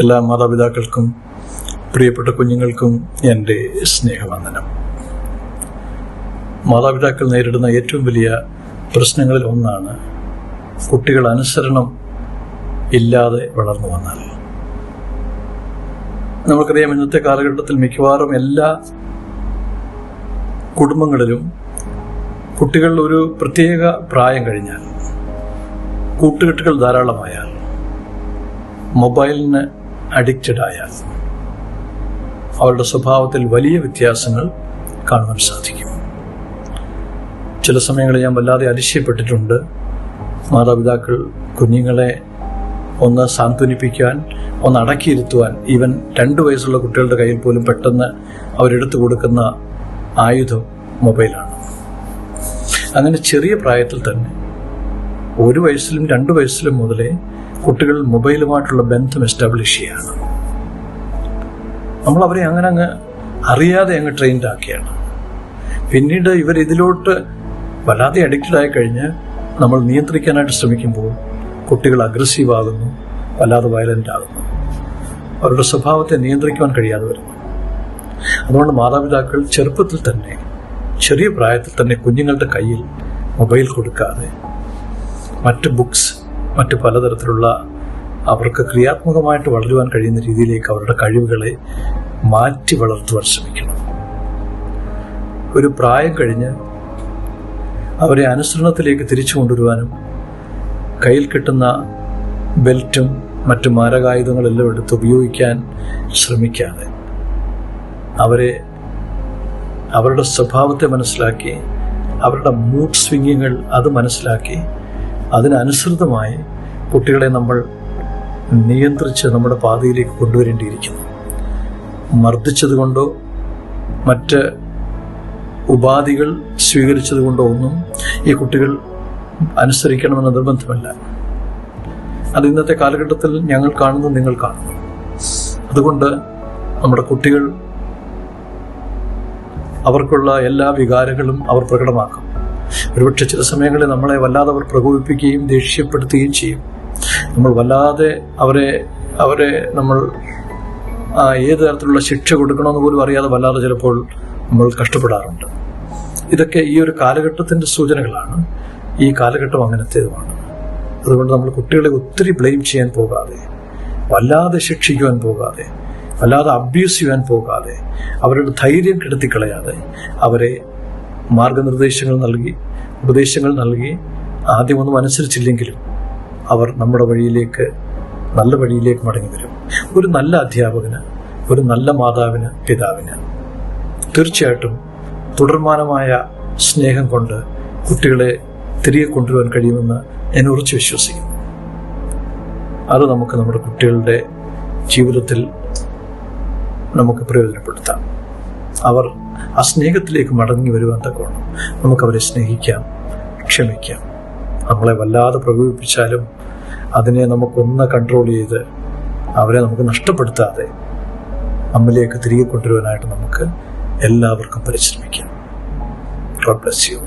എല്ലാ മാതാപിതാക്കൾക്കും പ്രിയപ്പെട്ട കുഞ്ഞുങ്ങൾക്കും എന്റെ സ്നേഹവന്ദനം. മാതാപിതാക്കൾ നേരിടുന്ന ഏറ്റവും വലിയ പ്രശ്നങ്ങളിൽ ഒന്നാണ് കുട്ടികൾ അനുസരണം ഇല്ലാതെ വളർന്നു വന്നാൽ. നമുക്കറിയാം ഇന്നത്തെ കാലഘട്ടത്തിൽ മിക്കവാറും എല്ലാ കുടുംബങ്ങളിലും കുട്ടികൾ ഒരു പ്രത്യേക പ്രായം കഴിഞ്ഞാൽ കൂട്ടുകെട്ടുകൾ ധാരാളമായാൽ മൊബൈലിന് അഡിക്റ്റഡ് ആയാൽ അവരുടെ സ്വഭാവത്തിൽ വലിയ വ്യത്യാസങ്ങൾ കാണുവാൻ സാധിക്കും. ചില സമയങ്ങളിൽ ഞാൻ വല്ലാതെ അതിശയപ്പെട്ടിട്ടുണ്ട്. മാതാപിതാക്കൾ കുഞ്ഞുങ്ങളെ ഒന്ന് സാന്ത്വനിപ്പിക്കാൻ ഒന്ന് അടക്കിയിരുത്തുവാൻ ഈവൻ രണ്ട് വയസ്സുള്ള കുട്ടികളുടെ കയ്യിൽ പോലും പെട്ടെന്ന് അവരെടുത്തു കൊടുക്കുന്ന ആയുധം മൊബൈലാണ്. അങ്ങനെ ചെറിയ പ്രായത്തിൽ തന്നെ ഒരു വയസ്സിലും രണ്ട് വയസ്സിലും മുതലേ കുട്ടികൾ മൊബൈലുമായിട്ടുള്ള ബന്ധം എസ്റ്റാബ്ലിഷ് ചെയ്യാണ്. നമ്മൾ അവരെ അങ്ങനെ അങ്ങ് അറിയാതെ അങ്ങ് ട്രെയിൻഡ് ആക്കിയാണ്. പിന്നീട് ഇവർ ഇതിലോട്ട് വല്ലാതെ അഡിക്റ്റഡ് ആയി കഴിഞ്ഞ് നമ്മൾ നിയന്ത്രിക്കാനായിട്ട് ശ്രമിക്കുമ്പോൾ കുട്ടികൾ അഗ്രസീവ് ആകുന്നു വല്ലാതെ വയലന്റ് ആകുന്നു. അവരുടെ സ്വഭാവത്തെ നിയന്ത്രിക്കുവാൻ കഴിയാതെ വരുന്നു. അതുകൊണ്ട് മാതാപിതാക്കൾ ചെറുപ്പത്തിൽ തന്നെ ചെറിയ പ്രായത്തിൽ തന്നെ കുഞ്ഞുങ്ങളുടെ കയ്യിൽ മൊബൈൽ കൊടുക്കാതെ മറ്റ് ബുക്സ് മറ്റ് പലതരത്തിലുള്ള അവർക്ക് ക്രിയാത്മകമായിട്ട് വളരുവാൻ കഴിയുന്ന രീതിയിലേക്ക് അവരുടെ കഴിവുകളെ മാറ്റി വളർത്തുവാൻ ശ്രമിക്കണം ഒരു പ്രായം കഴിഞ്ഞ് അവരെ അനുസരണത്തിലേക്ക് തിരിച്ചു കൊണ്ടുവരുവാനും കയ്യിൽ കിട്ടുന്ന ബെൽറ്റും മറ്റു മാരകായുധങ്ങളെല്ലാം എടുത്ത് ഉപയോഗിക്കാൻ ശ്രമിക്കാതെ അവരെ അവരുടെ സ്വഭാവത്തെ മനസ്സിലാക്കി അവരുടെ മൂഡ് സ്വിങ്ങിങ്ങൾ അത് മനസ്സിലാക്കി അതിനനുസൃതമായി കുട്ടികളെ നമ്മൾ നിയന്ത്രിച്ച് നമ്മുടെ പാതയിലേക്ക് കൊണ്ടുവരേണ്ടിയിരിക്കുന്നു. മർദ്ദിച്ചതുകൊണ്ടോ മറ്റ് ഉപാധികൾ സ്വീകരിച്ചതുകൊണ്ടോ ഒന്നും ഈ കുട്ടികൾ അനുസരിക്കണമെന്ന നിർബന്ധമല്ല. അത് ഇന്നത്തെ കാലഘട്ടത്തിൽ ഞങ്ങൾ കാണുന്നു നിങ്ങൾ കാണുന്നു. അതുകൊണ്ട് നമ്മുടെ കുട്ടികൾ അവർക്കുള്ള എല്ലാ വികാരങ്ങളും അവർ പ്രകടമാക്കും. ഒരുപക്ഷെ ചില സമയങ്ങളിൽ നമ്മളെ വല്ലാതെ അവർ പ്രകോപിപ്പിക്കുകയും ദേഷ്യപ്പെടുത്തുകയും ചെയ്യും. നമ്മൾ വല്ലാതെ അവരെ അവരെ നമ്മൾ ഏത് തരത്തിലുള്ള ശിക്ഷ കൊടുക്കണമെന്ന് പോലും അറിയാതെ വല്ലാതെ ചിലപ്പോൾ നമ്മൾ കഷ്ടപ്പെടാറുണ്ട്. ഇതൊക്കെ ഈ ഒരു കാലഘട്ടത്തിന്റെ സൂചനകളാണ്. ഈ കാലഘട്ടം അങ്ങനത്തേതുമാണ്. അതുകൊണ്ട് നമ്മൾ കുട്ടികളെ ഒത്തിരി ബ്ലെയിം ചെയ്യാൻ പോകാതെ വല്ലാതെ ശിക്ഷിക്കുവാൻ പോകാതെ വല്ലാതെ അബ്യൂസ് ചെയ്യാൻ പോകാതെ അവരുടെ ധൈര്യം കെടുത്തിക്കളയാതെ അവരെ മാർഗനിർദ്ദേശങ്ങൾ നൽകി ഉപദേശങ്ങൾ നൽകി ആദ്യമൊന്നും അനുസരിച്ചില്ലെങ്കിലും അവർ നമ്മുടെ വഴിയിലേക്ക് നല്ല വഴിയിലേക്ക് മടങ്ങി വരും. ഒരു നല്ല അധ്യാപകന് ഒരു നല്ല മാതാവിന് പിതാവിന് തീർച്ചയായിട്ടും തുടർമാനമായ സ്നേഹം കൊണ്ട് കുട്ടികളെ തിരികെ കൊണ്ടുവരാൻ കഴിയുമെന്ന് ഞാൻ ഉറച്ചു വിശ്വസിക്കുന്നു. അത് നമുക്ക് നമ്മുടെ കുട്ടികളുടെ ജീവിതത്തിൽ നമുക്ക് പ്രയോജനപ്പെടുത്താം. അവർ ആ സ്നേഹത്തിലേക്ക് മടങ്ങി വരുവാൻ തക്കോണം നമുക്കവരെ സ്നേഹിക്കാം ക്ഷമിക്കാം. നമ്മളെ വല്ലാതെ പ്രകോപിപ്പിച്ചാലും അതിനെ നമുക്കൊന്ന് കൺട്രോൾ ചെയ്ത് അവരെ നമുക്ക് നഷ്ടപ്പെടുത്താതെ നമ്മിലേക്ക് തിരികെ കൊണ്ടുവരുവാനായിട്ട് നമുക്ക് എല്ലാവർക്കും പരിശ്രമിക്കാം. God bless you